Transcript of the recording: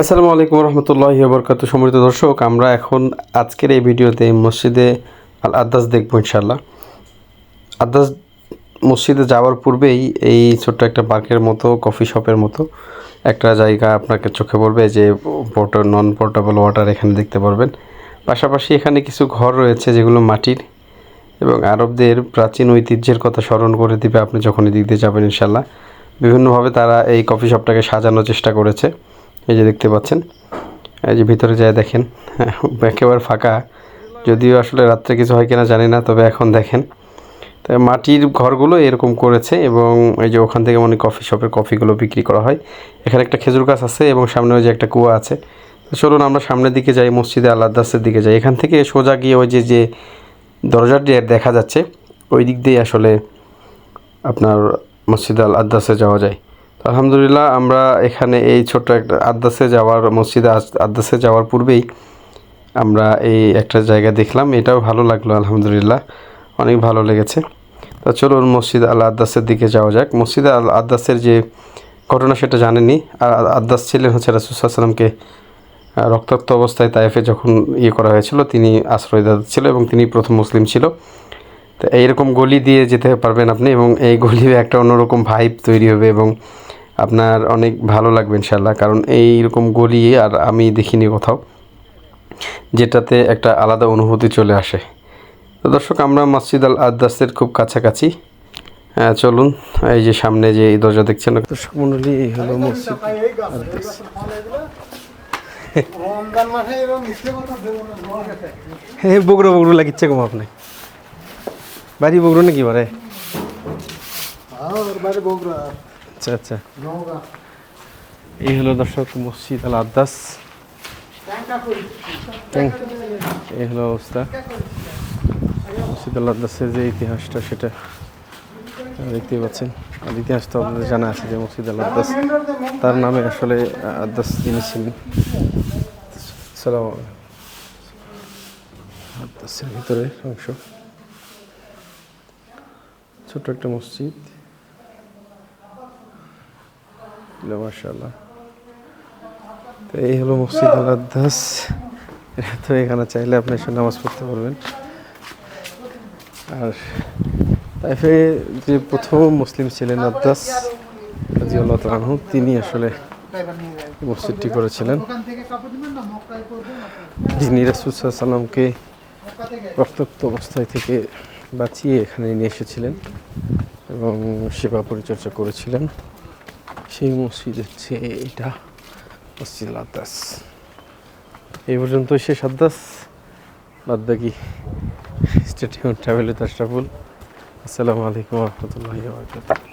আসসালামু আলাইকুম রহমতুল্লাহ বরকাত সম্মানিত দর্শক, আমরা এখন আজকের এই ভিডিওতে মসজিদে আল আদাস দেখব ইনশাল্লাহ আদাস মসজিদে যাওয়ার পূর্বেই এই ছোট্ট একটা পার্কের মতো, কফি শপের মতো একটা জায়গা আপনাকে চোখে পড়বে, যে পোর্টার নন পোর্টেবল ওয়াটার এখানে দেখতে পারবেন। পাশাপাশি এখানে কিছু ঘর রয়েছে, যেগুলো মাটির এবং আরবদের প্রাচীন ঐতিহ্যের কথা স্মরণ করে দিবে আপনি যখন এদিক দিয়ে যাবেন ইনশাল্লাহ বিভিন্নভাবে তারা এই কফি শপটাকে সাজানোর চেষ্টা করেছে। এই যে দেখতে পাচ্ছেন। এই যে ভিতরে যায় দেখেন, একেবারে ফাঁকা। যদিও আসলে রাত্রে কিছু হয় কিনা জানি না, তবে এখন দেখেন। তো মাটির ঘরগুলো এরকম করেছে এবং এই যে ওখান থেকে মানে কফি শপের কফিগুলো বিক্রি করা হয়। এখানে একটা খেজুর গাছ আছে এবং সামনে ওই যে একটা কুয়া আছে। তো চলুন আমরা সামনের দিকে যাই, মসজিদে আল্লাদাসের দিকে যাই। এখান থেকে সোজা গিয়ে ওই যে যে দরজাটি দেখা যাচ্ছে, ওই দিক দিয়ে আসলে আপনার মসজিদ আল আদাসে যাওয়া যায়। আলহামদুলিল্লাহ, আমরা এখানে এই ছোট্ট একটা আদাসে যাওয়ার, মসজিদে আদাসে যাওয়ার পূর্বেই আমরা এই একটা জায়গা দেখলাম। এটাও ভালো লাগল, আলহামদুলিল্লাহ। অনেক ভালো লেগেছে। তো চলুন মসজিদ আল আদাসের দিকে যাওয়া যাক। মসজিদ আল আদাসের যে ঘটনা, সেটা জানেনি আর আদাস ছিলেন হচ্ছে রাসুসাল্লামকে রক্তাক্ত অবস্থায় তাইফে যখন ইয়ে করা হয়েছিল, তিনি আশ্রয়দাতা ছিল এবং তিনি প্রথম মুসলিম ছিল। তো এইরকম গলি দিয়ে যেতে পারবেন আপনি এবং এই গলি একটা অন্যরকম ভাইব তৈরি হবে এবং আপনার অনেক ভালো লাগবে ইনশাল্লাহ কারণ এইরকম গলি আর আমি দেখিনি কোথাও যেটাতে একটা আলাদা অনুভূতি চলে আসে। তো দর্শক আমরা মসজিদ আল আদাসের খুব কাছাকাছি হ্যাঁ চলুন এই যে সামনে যে এই দরজা দেখছেন। দর্শক মন্ডলী এই হলো মসজিদ হে বগরো বগরো লাগিচ্ছে কম আপনি বাড়ি বগরো নাকি বারে? আর বাড়ি বগুড়া। আচ্ছা আচ্ছা। এই হলো দর্শক মসজিদ আল আদাস এই হলো অবস্থা। মসজিদ আল আদাসের যে ইতিহাসটা, সেটা দেখতেই পাচ্ছেন। আর ইতিহাস তো আপনাদের জানা আছে যে মসজিদ আল আদাস তার নামে আসলে আদাস যিনি ছিলেন আদাসের ভিতরে অংশ। ছোট্ট একটা মসজিদ। মাশাআল্লাহ। তো এই হলো মসজিদ আল আদাস তো এখানে চাইলে আপনি এসে নামাজ পড়তে পারবেন। আর তাইফে যে প্রথম মুসলিম ছিলেন আদাস রাজিউল্লাহ তালাহু তিনি আসলে মসজিদটি করেছিলেন। যিনি রাসুলসাল্লামকে মক্কা থেকে রক্তাক্ত অবস্থায় থেকে বাঁচিয়ে এখানে নিয়ে এসেছিলেন এবং সেবা পরিচর্যা করেছিলেন। সেই মসজিদ হচ্ছে এটা মসজিদ আদাস এই পর্যন্ত শেষ আদাস বাদ বাকি স্টেডিয়াম ট্রাভেল তাস্টাফুল আসসালামু আলাইকুম রহমতুল্লাহ